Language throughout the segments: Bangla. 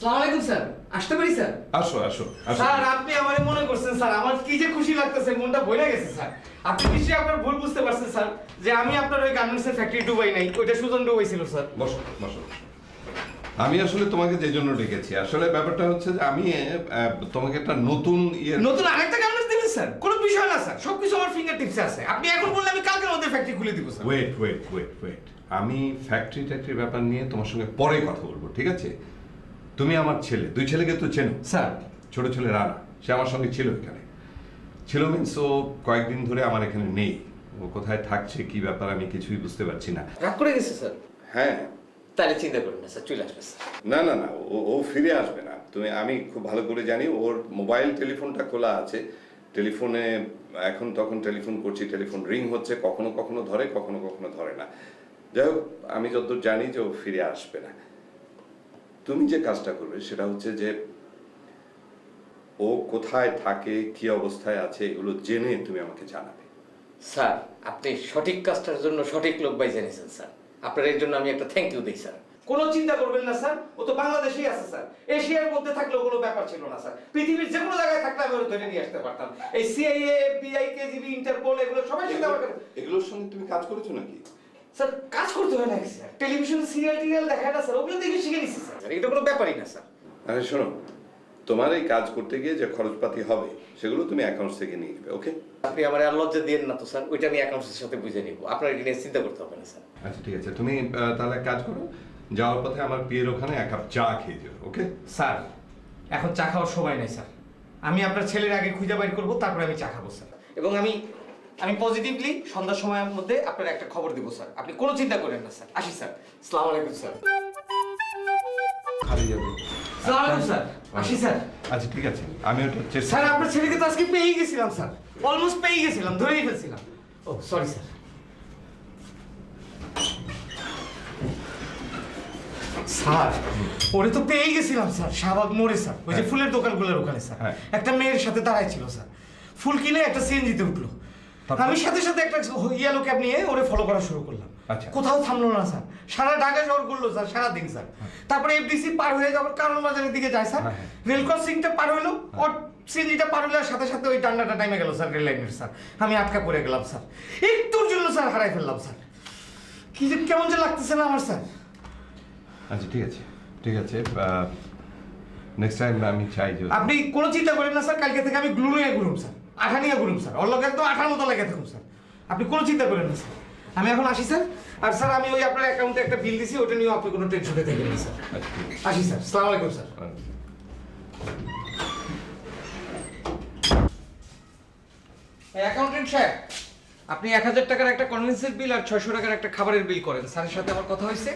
সালাম আলাইকুম স্যার। আসতে পারি স্যার? আসো আসো আসো। স্যার আপনি আমারে মনে করছেন স্যার। আমার কি যে খুশি লাগতেছে মনটা ভরে গেছে স্যার। আপনি নিশ্চয়ই আপনার ভুল বুঝতে পারছেন স্যার যে আমি আপনার ওই গার্মেন্টসের ফ্যাক্টরি ডুবাই নাই ওইটা সুজন ডুবাই স্যার। বসো বসো বসো। আমি আসলে তোমাকে যে জন্য ডেকেছি আসলে ব্যাপারটা হচ্ছে যে আমি তোমাকে একটা নতুন ইয়ে নতুন আরেকটা গার্মেন্টস দিবেন স্যার? কোনো বিষয় না স্যার। সবকিছু আমার ফিঙ্গার টিপসে আছে। আপনি এখন বললে আমি কালকের মধ্যে ফ্যাক্টরি খুলে দিব sir. Wait wait wait wait আমি ফ্যাক্টরি ট্যাক্টরি ব্যাপার নিয়ে তোমার সঙ্গে পরে কথা বলব ঠিক আছে? তুমি আমার ছেলে। দুই ছেলেকে তো চেনো? স্যার। ছোট ছেলে রানা সে আমার সঙ্গে ছিল এখানে। ছিল মিনস ও কয়েকদিন ধরে আমার এখানে নেই। ও কোথায় থাকছে কি ব্যাপার আমি কিছুই বুঝতে পারছি না। রাগ করে গেছে স্যার? হ্যাঁ। তাহলে চিন্তা করুন না স্যার চলে আসবে স্যার। না না না ও ও ফিরে আসবে না। তুমি আমি খুব ভালো করে জানি ওর মোবাইল টেলিফোনটা খোলা আছে। টেলিফোনে এখন তখন টেলিফোন করছি টেলিফোন রিং হচ্ছে কখনো কখনো ধরে কখনো কখনো ধরে না। যাই হোক আমি যতদূর জানি যে ও ফিরে আসবে না। তুমি যে কাজটা করবে সেটা হচ্ছে যে ও কোথায় থাকে কি অবস্থায় আছে এগুলো জেনে তুমি আমাকে জানাবে। স্যার আপনি সঠিক কাজটার জন্য সঠিক লোক বাই জেনেছেন স্যার। আপনার এর জন্য আমি একটা থ্যাংক ইউ দিই স্যার। কোনো চিন্তা করবেন না স্যার। ও তো বাংলাদেশেই আছে স্যার। এশিয়ার মধ্যে থাকলে কোনো ব্যাপার ছিল না স্যার। পৃথিবীর যে কোনো জায়গায় থাকলে আমি ধরে নিয়ে আসতে পারতাম। এই সিআইএ এফবিআই কেজিবি ইন্টারপোল এগুলো সবাই আমার এগুলোর সঙ্গে তুমি কাজ করেছ নাকি? স্যার কাজ করতে হয় নাকি স্যার? টেলিভিশন সিরিয়াল টিরিয়াল দেখায় না স্যার? ওগুলো দেখে শিখে নিচ্ছি স্যার। এটা কোনো ব্যাপারই না স্যার। আরে শোনো তোমার এই কাজ করতে গিয়ে যে খরচপাতি হবে সেগুলো তুমি অ্যাকাউন্টস থেকে নিয়ে নেবে ওকে আপনি আমার আর লজ্জা দিয়েন না তো স্যার। ওইটা আমি অ্যাকাউন্টসের সাথে বুঝে নিব। আপনার এটা নিয়ে চিন্তা করতে হবে না স্যার। আচ্ছা ঠিক আছে। তুমি তাহলে এক কাজ করো যাওয়ার পথে আমার বিয়ের ওখানে এক কাপ চা খেয়ে যাও ওকে স্যার এখন চা খাওয়ার সময় নেই স্যার। আমি আপনার ছেলের আগে খুঁজে বাইর করব তারপরে আমি চা খাব স্যার। এবং আমি আমি পজিটিভলি সন্ধ্যার সময়ের মধ্যে আপনার একটা খবর দিব স্যার। আপনি কোনো চিন্তা করেন না স্যার। আসি স্যার। সালাম আলাইকুম স্যার। খালি যাবে। সালাম আলাইকুম স্যার। আসি স্যার। আচ্ছা ঠিক আছে। আমি ওটা চেষ্টা স্যার আপনার ছেলেকে তো আজকে পেয়েই গেছিলাম স্যার। অলমোস্ট পেয়েই গেছিলাম ধরেই ফেলছিলাম। ও সরি স্যার। স্যার ওরে তো পেয়েই গেছিলাম স্যার। শাহবাগ মোড়ে স্যার। ওই যে হ্যাঁ। ফুলের দোকানগুলোর ওখানে স্যার। হ্যাঁ। একটা মেয়ের সাথে দাঁড়াই ছিল স্যার। ফুল কিনে একটা সিএনজিতে উঠল? আমি সাথে সাথে একটা ইয়েলো ক্যাব নিয়ে ওরে ফলো করা শুরু করলাম। আচ্ছা। কোথাও থামলো না স্যার। সারা ঢাকা শহর করল স্যার সারা দিন স্যার তারপরে এফডিসি পার হয়ে যাওয়ার কারণ বাজারের দিকে যায় স্যার। হ্যাঁ, হ্যাঁ। রেল ক্রসিংটা পার হলো ওর সিএনজিটা পার হলে সাথে সাথে ওই ডান্ডাটা টাইমে গেল স্যার রেল লাইনের স্যার। আমি আটকা পড়ে গেলাম স্যার। একটুর জন্য স্যার হারাই ফেললাম স্যার। কি যে কেমন যে লাগতেছে না আমার স্যার। আচ্ছা ঠিক আছে ঠিক আছে নেক্সট টাইম আমি চাই যে আপনি কোনো চিন্তা করেন না স্যার কালকে থেকে আমি গ্লু নিয়ে ঘুরুম স্যার। আঠা নিয়ে ঘুরুম, স্যার। ওর লোক একদম আঠার মতো লেগে থাকুন স্যার। আপনি কোনো চিন্তা করেন না, স্যার। আমি এখন আসি, স্যার। আর, স্যার, আমি ওই আপনার অ্যাকাউন্টে একটা বিল দিছি, ওটা নিয়ে আপনি কোনো টেনশনে থাকবেন না, স্যার। আসি, স্যার। সালাম আলাইকুম, স্যার। অ্যাকাউন্টেন্ট সাহেব, আপনি এক হাজার টাকার একটা কনভেন্সের বিল আর ছয়শো টাকার একটা খাবারের বিল করেন। স্যারের সাথে আমার কথা হয়েছে।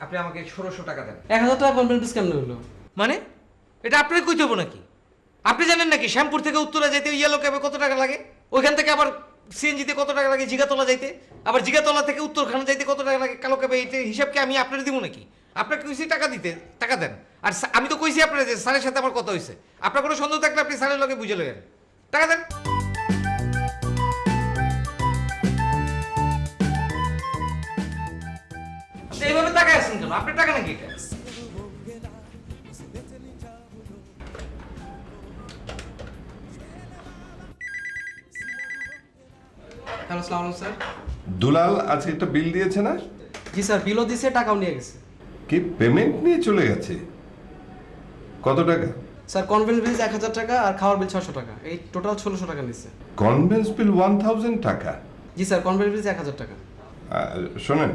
আপনি আমাকে ষোলোশো টাকা দেন। এক হাজার টাকা কনফারেন্স কেমন হলো? মানে? এটা আপনার কইতে হব নাকি? আপনি জানেন নাকি শ্যামপুর থেকে উত্তরা যাইতে ইয়েলো ক্যাবে কত টাকা লাগে? ওইখান থেকে আবার সিএনজিতে কত টাকা লাগে জিগাতলা যাইতে? আবার জিগাতলা থেকে উত্তরখানা যাইতে কত টাকা লাগে কালো ক্যাবে এইটা হিসাবকে আমি আপনার দিব নাকি? আপনাকে কইছি টাকা দিতে, টাকা দেন। আর আমি তো কইছি আপনার যে স্যারের সাথে আমার কথা হয়েছে আপনার কোনো সন্দেহ থাকলে আপনি স্যারের লগে বুঝে লইলেন টাকা দেন। আপনি এইভাবে টাকা কেন? আপনার টাকা নাকি এটা? হ্যালো সালাম আলাইকুম স্যার। দুলাল আজকে একটা বিল দিয়েছে না? জি স্যার বিলও দিছে টাকাও নিয়ে গেছে। কি পেমেন্ট নিয়ে চলে গেছে? কত টাকা? স্যার কনভেন্স বিল এক হাজার টাকা আর খাওয়ার বিল ছশো টাকা। এই টোটাল ষোলোশো টাকা নিচ্ছে। কনভেন্স বিল ওয়ান থাউজেন্ড টাকা? জি স্যার কনভেন্স বিল এক হাজার টাকা। শোনেন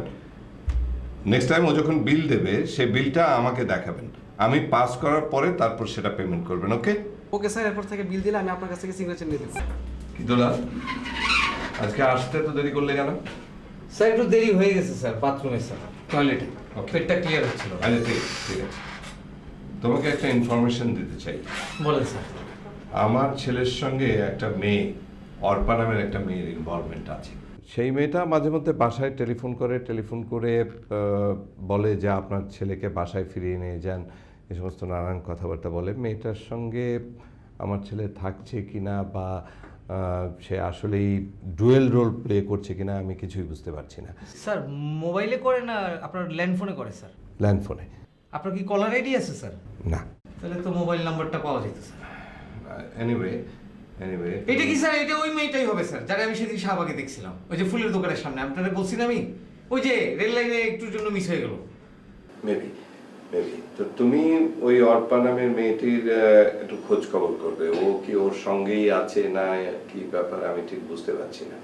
নেক্সট টাইম ও যখন বিল দেবে সেই বিলটা আমাকে দেখাবেন। আমি পাস করার পরে তারপর সেটা পেমেন্ট করবেন ওকে ওকে স্যার এরপর থেকে বিল দিলে আমি আপনার কাছ থেকে সিগনেচার নিয়ে দেবো কি দুলাল? আজকে আসতে তো দেরি করলে কেন? স্যার একটু দেরি হয়ে গেছে স্যার বাথরুমে স্যার। টয়লেটে. পেটটা ক্লিয়ার হচ্ছিল। আচ্ছা ঠিক আছে, ঠিক আছে। তোমাকে একটা ইনফরমেশন দিতে চাই। বলেন স্যার। আমার ছেলের সঙ্গে একটা মেয়ে অর্পা নামের একটা মেয়ের ইনভলভমেন্ট আছে। সেই মেয়েটা মাঝে মধ্যে বাসায় টেলিফোন করে টেলিফোন করে বলে যে আপনার ছেলেকে বাসায় ফিরিয়ে নিয়ে যান এ সমস্ত নানান কথাবার্তা বলে। মেয়েটার সঙ্গে আমার ছেলে থাকছে কিনা বা আহ, সে আসলেই ডুয়েল রোল প্লে করছে কিনা আমি কিছুই বুঝতে পারছি না। স্যার মোবাইলে করে না আপনার ল্যান্ড ফোনে করে স্যার? ল্যান্ড ফোনে আপনার কি কলার আইডি আছে স্যার? না। তাহলে তো মোবাইল নাম্বারটা পাওয়া যেত স্যার। এনিওয়ে এনিওয়ে এটা কি স্যার? এটা ওই মেয়েটাই হবে স্যার যারা আমি সেদিন শাহবাগে দেখছিলাম। ওই যে ফুলের দোকানের সামনে। আপনারা বলছি না আমি? ওই যে রেল লাইনে একটুর জন্য মিস হয়ে গেল। মেবি মেবি তো তুমি ওই অর্পা নামের মেয়েটির একটু খোঁজ খবর করবে। ও কি ওর সঙ্গেই আছে না কি ব্যাপার আমি ঠিক বুঝতে পারছি না।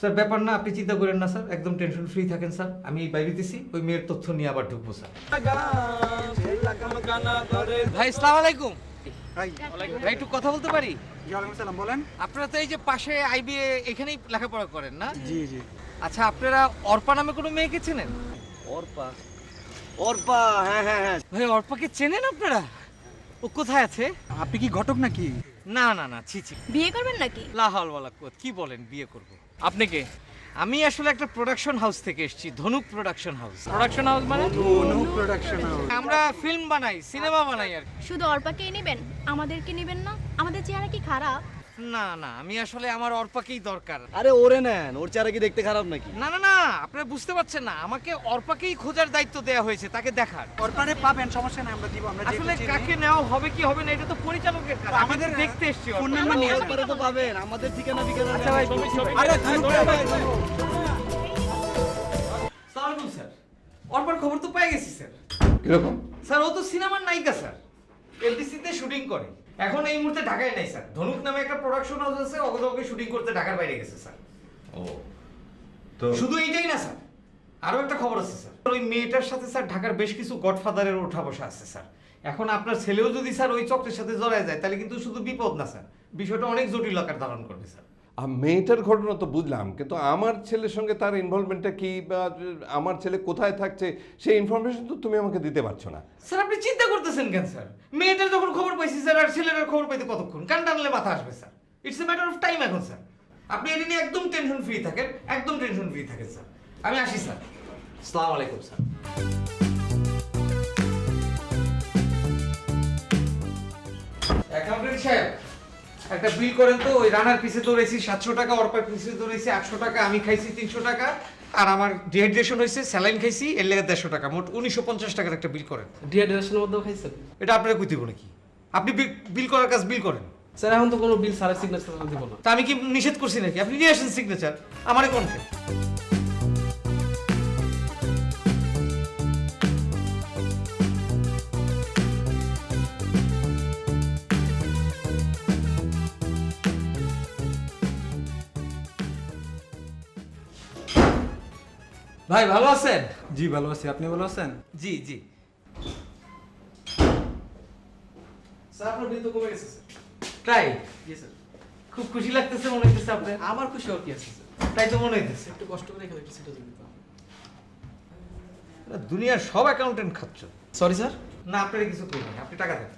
স্যার ব্যাপার না আপনি চিন্তা করেন না স্যার। একদম টেনশন ফ্রি থাকেন স্যার। আমি বাইরেতেছি ওই মেয়ের তথ্য নিয়ে আবার ঢুকবো স্যার। ভাই আসসালামু আলাইকুম। ভাই একটু কথা বলতে পারি? সালাম বলেন আপনারা তো এই যে পাশে আইবিএ এখানেই লেখাপড়া করেন না? জি জি। আচ্ছা আপনারা অর্পা নামে কোনো মেয়েকে চেনেন? অর্পা? অর্পা হ্যাঁ হ্যাঁ হ্যাঁ। ভাই অর্পাকে চেনেন আপনারা? ও কোথায় আছে? আপনি কি ঘটক নাকি? না না না ছি ছি। বিয়ে করবেন নাকি? লাহালওয়ালা কোত কি বলেন বিয়ে করব। আপনি কে? আমি আসলে একটা প্রোডাকশন হাউস থেকে এসেছি Dhanuk production house production house মানে? নো প্রোডাকশন হাউস আমরা ফিল্ম বানাই সিনেমা বানাই আর কি। শুধু অর্পাকেই নেবেন? আমাদেরকে নেবেন না? আমাদের চেহারা কি খারাপ? না না আমি আসলে আমার অর্পাকেই দরকার। আরে ওরে নেন ওর চেহারা কি দেখতে খারাপ নাকি? না না না আপনারা বুঝতে পারছেন না আমাকে অর্পাকেই খোঁজার দায়িত্ব দেওয়া হয়েছে তাকে দেখার। অর্পারে পাবেন সমস্যা নাই আমরা দিব আমরা আসলে কাকে নেওয়া হবে কি হবে না এটা তো পরিচালকের কাজ আমাদের দেখতে এসেছি ফোন নাম্বার নিয়ে অর্পারে তো পাবেন আমাদের ঠিকানা ঠিকানা আচ্ছা ভাই, আরে সালাম স্যার। অর্পার খবর তো পেয়ে গেছি স্যার। কীরকম? স্যার ও তো সিনেমার নায়িকা স্যার। এলডিসিতে শুটিং করে। এখন এই মুহূর্তে ঢাকায় নাই স্যার। ধনুক নামে একটা প্রোডাকশন হাউস আছে ওকে শুটিং করতে ঢাকার বাইরে গেছে স্যার। ও তো শুধু এইটাই না স্যার। আরও একটা খবর আছে স্যার। ওই মেয়েটার সাথে স্যার ঢাকার বেশ কিছু গডফাদারের ওঠা বসা আছে স্যার। এখন আপনার ছেলেও যদি স্যার ওই চক্রের সাথে জড়ায় যায় তাহলে কিন্তু শুধু বিপদ না স্যার। বিষয়টা অনেক জটিল আকার ধারণ করবে স্যার। মেয়েটার ঘটনা তো বুঝলাম, কিন্তু আমার ছেলের সঙ্গে তার ইনভলভমেন্টটা কি বা, আমার ছেলে কোথায় থাকছে, সেই ইনফরমেশন তো তুমি আমাকে দিতে পারছ না। স্যার, আপনি চিন্তা করতেছেন কেন, স্যার? মেয়েটার যখন খবর পাইছি, স্যার, আর ছেলেটার খবর পাইতে কতক্ষণ? কান টানলে মাথা আসবে, sir. It's a matter of time এখন, স্যার। আপনি এটা নিয়ে একদম টেনশন ফ্রি থাকেন, একদম টেনশন ফ্রি থাকেন, স্যার। আমি আসি, স্যার। আসসালামু আলাইকুম, স্যার। অ্যাকাউন্টেন্ট সাহেব একটা বিল করেন তো ওই রানার পিছে দৌড়েছি সাতশো টাকা অর্পার পিছে দৌড়েছি আটশো টাকা আমি খাইছি তিনশো টাকা আর আমার ডিহাইড্রেশন হয়েছে স্যালাইন খাইছি এর লেগে দেড়শো টাকা মোট উনিশশো পঞ্চাশ টাকার একটা বিল করেন। ডিহাইড্রেশনের মধ্যেও খাইছেন? এটা আপনারা কই দিব নাকি? আপনি বিল- বিল করার কাজ বিল করেন। স্যার এখন তো কোনো বিল স্যারের সিগনেচার দিব না। তা আমি কি নিষেধ করছি নাকি? আপনি নিয়ে আসেন সিগনেচার আমারে কোনকে ভাই ভালো আছেন? জি ভালো আছি। আপনি ভালো আছেন? জি জি। স্যার আপনার বিল তো কমে গেছে তাই? জি স্যার। খুব খুশি লাগতেছে মনে হইতেছে আপনার। আমার খুশি হওয়ার কি আছে স্যার? তাই তো মনে হইতেছে। একটু কষ্ট করে এখানে একটা সিটে দিতে দুনিয়ার সব অ্যাকাউন্টেন্ট খাচ্ছ। Sorry sir? না আপনার কিছু করবেন আপনি টাকা দেন।